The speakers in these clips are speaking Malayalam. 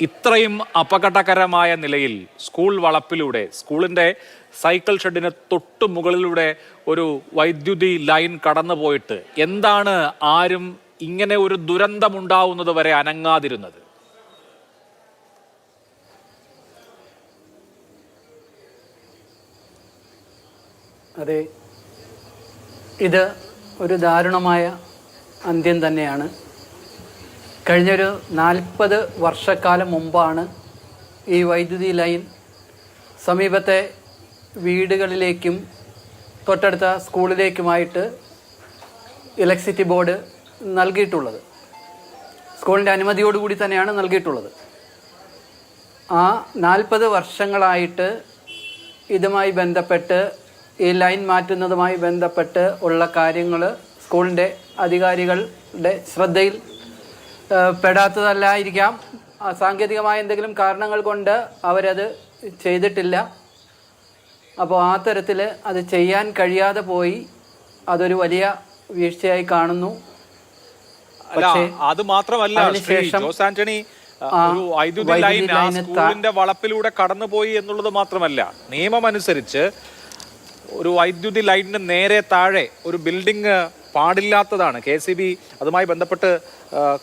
ഇത്രയും അപകടകരമായ നിലയിൽ സ്കൂൾ വളപ്പിലൂടെ സ്കൂളിന്റെ സൈക്കിൾ ഷെഡിന് തൊട്ട് മുകളിലൂടെ ഒരു വൈദ്യുതി ലൈൻ കടന്നു പോയിട്ട് എന്താണ് ആരും ഇങ്ങനെ ഒരു ദുരന്തമുണ്ടാവുന്നത് വരെ അനങ്ങാതിരുന്നത്? അതെ. ഇത് ഒരു ദാരുണമായ അന്ത്യം തന്നെയാണ്. കഴിഞ്ഞൊരു നാൽപ്പത് വർഷക്കാലം മുമ്പാണ് ഈ വൈദ്യുതി ലൈൻ സമീപത്തെ വീടുകളിലേക്കും തൊട്ടടുത്ത സ്കൂളിലേക്കുമായിട്ട് ഇലക്ട്രിസിറ്റി ബോർഡ് നൽകിയിട്ടുള്ളത്. സ്കൂളിന്റെ അനുമതിയോടുകൂടി തന്നെയാണ് നൽകിയിട്ടുള്ളത്. ആ നാൽപ്പത് വർഷങ്ങളായിട്ട് ഇതുമായി ബന്ധപ്പെട്ട് ഈ ലൈൻ മാറ്റുന്നതുമായി ബന്ധപ്പെട്ട് ഉള്ള കാര്യങ്ങൾ സ്കൂളിന്റെ അധികാരികളുടെ ശ്രദ്ധയിൽ പെടാത്തതല്ലായിരിക്കാം. സാങ്കേതികമായ എന്തെങ്കിലും കാരണങ്ങൾ കൊണ്ട് അവരത് ചെയ്തിട്ടില്ല. അപ്പോൾ ആ തരത്തിൽ അത് ചെയ്യാൻ കഴിയാതെ പോയി അതൊരു വലിയ വീഴ്ചയായി കാണുന്നു. അത് മാത്രമല്ല ജോസ് ആന്റണി ഒരു വൈദ്യുതി വൈദ്യുതി ലൈൻ ആ സ്കൂളിന്റെ വളപ്പിലൂടെ കടന്നുപോയി എന്നുള്ളത് മാത്രമല്ല നിയമമനുസരിച്ച് ഒരു വൈദ്യുതി ലൈനിന് നേരെ താഴെ ഒരു ബിൽഡിംഗ് പാടില്ലാത്തതാണ്. കെ സി ബി അതുമായി ബന്ധപ്പെട്ട്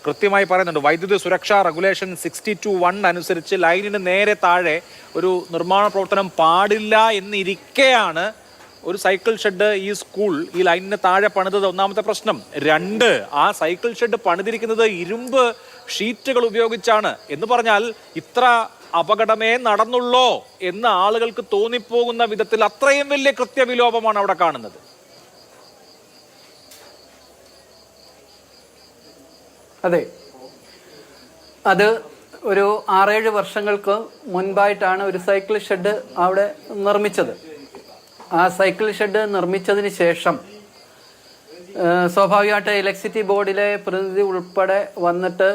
കൃത്യമായി പറയുന്നുണ്ട്. വൈദ്യുതി സുരക്ഷാ റെഗുലേഷൻ സിക്സ്റ്റി ടു വൺ അനുസരിച്ച് ലൈനിന് നേരെ താഴെ ഒരു നിർമ്മാണ പ്രവർത്തനം പാടില്ല എന്നിരിക്കെയാണ് ഒരു സൈക്കിൾ ഷെഡ് ഈ സ്കൂൾ ഈ ലൈനിന് താഴെ പണിതത്. ഒന്നാമത്തെ പ്രശ്നം രണ്ട് ആ സൈക്കിൾ ഷെഡ് പണിതിരിക്കുന്നത് ഇരുമ്പ് ഷീറ്റുകൾ ഉപയോഗിച്ചാണ്. എന്ന് പറഞ്ഞാൽ ഇത്ര അപകടമേ നടന്നുള്ളോ എന്ന് ആളുകൾക്ക് തോന്നിപ്പോകുന്ന വിധത്തിൽ അത്രയും വലിയ കൃത്യവിലോപമാണ് അവിടെ കാണുന്നത്. അതെ. അത് ഒരു ആറേഴ് വർഷങ്ങൾക്ക് മുൻപായിട്ടാണ് ഒരു സൈക്കിൾ ഷെഡ് അവിടെ നിർമ്മിച്ചത്. ആ സൈക്കിൾ ഷെഡ് നിർമ്മിച്ചതിന് ശേഷം സ്വാഭാവികമായിട്ട് ഇലക്ട്രിസിറ്റി ബോർഡിലെ പ്രതിനിധി ഉൾപ്പെടെ വന്നിട്ട്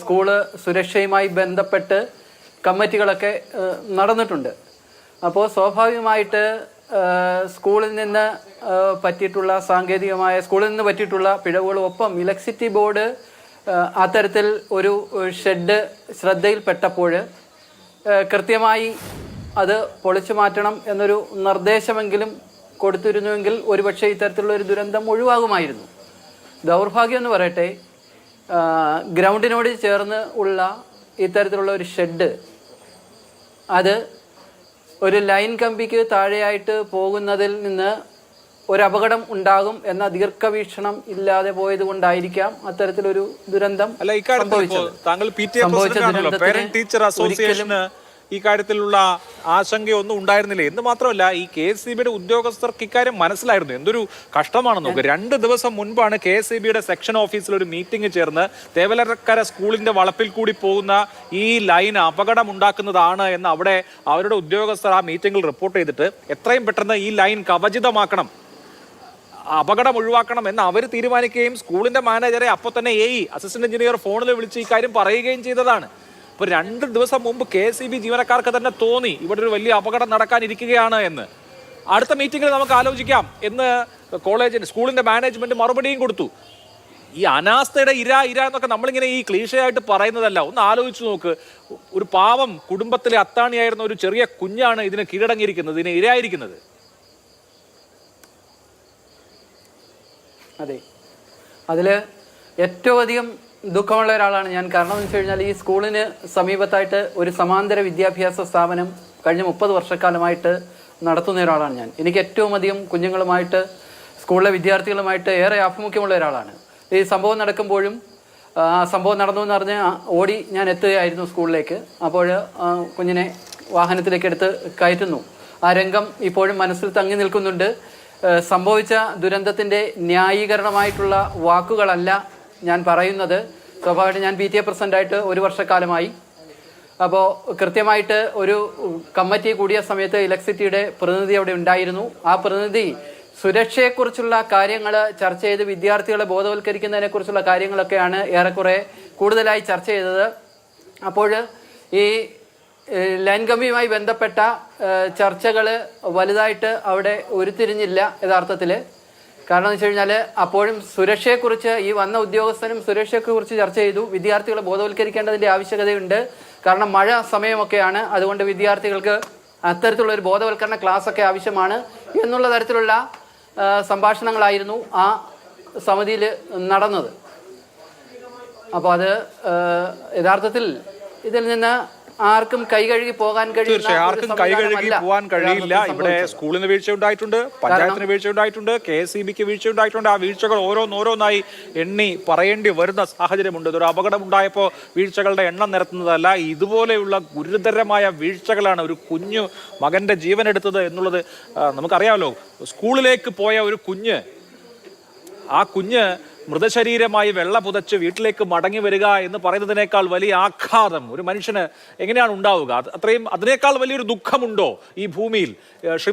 സ്കൂൾ സുരക്ഷയുമായി ബന്ധപ്പെട്ട് കമ്മിറ്റികളൊക്കെ നടന്നിട്ടുണ്ട്. അപ്പോൾ സ്വാഭാവികമായിട്ട് സ്കൂളിൽ നിന്ന് പറ്റിയിട്ടുള്ള സാങ്കേതികമായ സ്കൂളിൽ നിന്ന് പറ്റിയിട്ടുള്ള പിഴവുകളും ഒപ്പം ഇലക്ട്രിസിറ്റി ബോർഡ് അത്തരത്തിൽ ഒരു ഷെഡ് ശ്രദ്ധയിൽപ്പെട്ടപ്പോൾ കൃത്യമായി അത് പൊളിച്ചു മാറ്റണം എന്നൊരു നിർദ്ദേശമെങ്കിലും കൊടുത്തിരുന്നുവെങ്കിൽ ഒരുപക്ഷെ ഇത്തരത്തിലുള്ള ഒരു ദുരന്തം ഒഴിവാകുമായിരുന്നു. ദൗർഭാഗ്യം എന്ന് പറയട്ടെ ഗ്രൗണ്ടിനോട് ചേർന്ന് ഉള്ള ഇത്തരത്തിലുള്ള ഒരു ഷെഡ് അത് ഒരു ലൈൻ കമ്പിക്ക് താഴെയായിട്ട് പോകുന്നതിൽ നിന്ന് ഒരു അപകടം ഉണ്ടാകും എന്ന ദീർഘവീക്ഷണം ഇല്ലാതെ പോയത് കൊണ്ടായിരിക്കാം അത്തരത്തിലൊരു ദുരന്തം താങ്കൾ പി ടി ടീച്ചർ അസോസിയേഷന് ഈ കാര്യത്തിലുള്ള ആശങ്കയൊന്നും ഉണ്ടായിരുന്നില്ല? എന്ന് മാത്രമല്ല ഈ കെ എസ് സി ബിയുടെ ഉദ്യോഗസ്ഥർക്ക് ഇക്കാര്യം മനസ്സിലായിരുന്നു. എന്തൊരു കഷ്ടമാണെന്ന് നോക്ക്. രണ്ട് ദിവസം മുൻപാണ് കെ എസ് സി ബിയുടെ സെക്ഷൻ ഓഫീസിൽ ഒരു മീറ്റിംഗ് ചേർന്ന് തേവലക്കര സ്കൂളിന്റെ വളപ്പിൽ കൂടി പോകുന്ന ഈ ലൈൻ അപകടം ഉണ്ടാക്കുന്നതാണ് എന്ന് അവിടെ അവരുടെ ഉദ്യോഗസ്ഥർ ആ മീറ്റിംഗിൽ റിപ്പോർട്ട് ചെയ്തിട്ട് എത്രയും പെട്ടെന്ന് ഈ ലൈൻ കവചിതമാക്കണം. അപകടം ഒഴിവാക്കണം എന്ന് അവർ തീരുമാനിക്കുകയും സ്കൂളിന്റെ മാനേജറെ അപ്പോൾ തന്നെ എ അസിസ്റ്റന്റ് എഞ്ചിനീയർ ഫോണിൽ വിളിച്ച് ഇക്കാര്യം കാര്യം പറയുകയും ചെയ്തതാണ്. അപ്പോൾ രണ്ട് ദിവസം മുമ്പ് കെ സി ബി ജീവനക്കാർക്ക് തന്നെ തോന്നി ഇവിടെ ഒരു വലിയ അപകടം നടക്കാനിരിക്കുകയാണ് എന്ന്. അടുത്ത മീറ്റിംഗിൽ നമുക്ക് ആലോചിക്കാം എന്ന് കോളേജിന് സ്കൂളിന്റെ മാനേജ്മെന്റ് മറുപടിയും കൊടുത്തു. ഈ അനാസ്ഥയുടെ ഇര ഇര എന്നൊക്കെ നമ്മളിങ്ങനെ ഈ ക്ലീശയായിട്ട് പറയുന്നതല്ല. ഒന്ന് ആലോചിച്ച് നോക്ക്. ഒരു പാവം കുടുംബത്തിലെ അത്താണിയായിരുന്ന ഒരു ചെറിയ കുഞ്ഞാണ് ഇതിന് കീഴടങ്ങിയിരിക്കുന്നത് ഇതിന് ഇരയായിരിക്കുന്നത്. അതെ. അതിൽ ഏറ്റവും അധികം ദുഃഖമുള്ള ഒരാളാണ് ഞാൻ. കാരണം എന്ന് വെച്ച് കഴിഞ്ഞാൽ ഈ സ്കൂളിന് സമീപത്തായിട്ട് ഒരു സമാന്തര വിദ്യാഭ്യാസ സ്ഥാപനം കഴിഞ്ഞ മുപ്പത് വർഷക്കാലമായിട്ട് നടത്തുന്ന ഒരാളാണ് ഞാൻ. എനിക്ക് ഏറ്റവും അധികം കുഞ്ഞുങ്ങളുമായിട്ട് സ്കൂളിലെ വിദ്യാർത്ഥികളുമായിട്ട് ഏറെ ആഭിമുഖ്യമുള്ള ഒരാളാണ്. ഈ സംഭവം നടക്കുമ്പോഴും ആ സംഭവം നടന്നു എന്ന് പറഞ്ഞ് ഓടി ഞാൻ എത്തുകയായിരുന്നു സ്കൂളിലേക്ക്. അപ്പോൾ കുഞ്ഞിനെ വാഹനത്തിലേക്ക് എടുത്ത് കയറ്റുന്നു. ആ രംഗം ഇപ്പോഴും മനസ്സിൽ തങ്ങി നിൽക്കുന്നുണ്ട്. സംഭവിച്ച ദുരന്തത്തിന്റെ ന്യായീകരണമായിട്ടുള്ള വാക്കുകളല്ല ഞാൻ പറയുന്നത്. സ്വാഭാവികമായിട്ട് ഞാൻ പി ടി എ പ്രസിഡന്റായിട്ട് ഒരു വർഷക്കാലമായി. അപ്പോൾ കൃത്യമായിട്ട് ഒരു കമ്മിറ്റി കൂടിയ സമയത്ത് ഇലക്ട്രിസിറ്റിയുടെ പ്രതിനിധി അവിടെ ഉണ്ടായിരുന്നു. ആ പ്രതിനിധി സുരക്ഷയെക്കുറിച്ചുള്ള കാര്യങ്ങൾ ചർച്ച ചെയ്ത് വിദ്യാർത്ഥികളെ ബോധവൽക്കരിക്കുന്നതിനെക്കുറിച്ചുള്ള കാര്യങ്ങളൊക്കെയാണ് ഏറെക്കുറെ കൂടുതലായി ചർച്ച ചെയ്തത്. അപ്പോൾ ഈ ലൈൻ ബന്ധപ്പെട്ട ചർച്ചകൾ വലുതായിട്ട് അവിടെ ഉരുത്തിരിഞ്ഞില്ല യഥാർത്ഥത്തിൽ കാരണം എന്ന് വെച്ച് കഴിഞ്ഞാൽ അപ്പോഴും സുരക്ഷയെക്കുറിച്ച് ഈ വന്ന ഉദ്യോഗസ്ഥനും സുരക്ഷയെക്കുറിച്ച് ചർച്ച ചെയ്തു. വിദ്യാർത്ഥികളെ ബോധവൽക്കരിക്കേണ്ടതിന്റെ ആവശ്യകതയുണ്ട്. കാരണം മഴ സമയമൊക്കെയാണ്. അതുകൊണ്ട് വിദ്യാർത്ഥികൾക്ക് അത്തരത്തിലുള്ള ഒരു ബോധവൽക്കരണ ക്ലാസ് ഒക്കെ ആവശ്യമാണ് എന്നുള്ള തരത്തിലുള്ള സംഭാഷണങ്ങളായിരുന്നു ആ സമിതിയിൽ നടന്നത്. അപ്പോൾ അത് യഥാർത്ഥത്തിൽ ഇതിൽ നിന്ന് ആർക്കും കൈകഴുകി പോകാൻ കഴിയും തീർച്ചയായും ആർക്കും കൈകഴുകി പോകാൻ കഴിയില്ല. ഇവിടെ സ്കൂളിന് വീഴ്ച ഉണ്ടായിട്ടുണ്ട് പഞ്ചായത്തിന് വീഴ്ച ഉണ്ടായിട്ടുണ്ട് കെ എസ് ഇ ബിക്ക് വീഴ്ച ഉണ്ടായിട്ടുണ്ട്. ആ വീഴ്ചകൾ ഓരോന്നോരോന്നായി എണ്ണി പറയേണ്ടി വരുന്ന സാഹചര്യമുണ്ട്. ഇതൊരു അപകടം ഉണ്ടായപ്പോൾ വീഴ്ചകളുടെ എണ്ണം നിരത്തുന്നതല്ല ഇതുപോലെയുള്ള ഗുരുതരമായ വീഴ്ചകളാണ് ഒരു കുഞ്ഞു മകന്റെ ജീവൻ എടുത്തത് എന്നുള്ളത് നമുക്കറിയാമല്ലോ. സ്കൂളിലേക്ക് പോയ ഒരു കുഞ്ഞ് ആ കുഞ്ഞ് മൃതശരീരമായി വെള്ള പുതച്ച് വീട്ടിലേക്ക് മടങ്ങി വരിക എന്ന് പറയുന്നതിനേക്കാൾ വലിയ ആഘാതം. ഒരു മനുഷ്യന് എങ്ങനെയാണ് ഉണ്ടാവുക? അത് അത്രയും അതിനേക്കാൾ വലിയൊരു ദുഃഖമുണ്ടോ ഈ ഭൂമിയിൽ?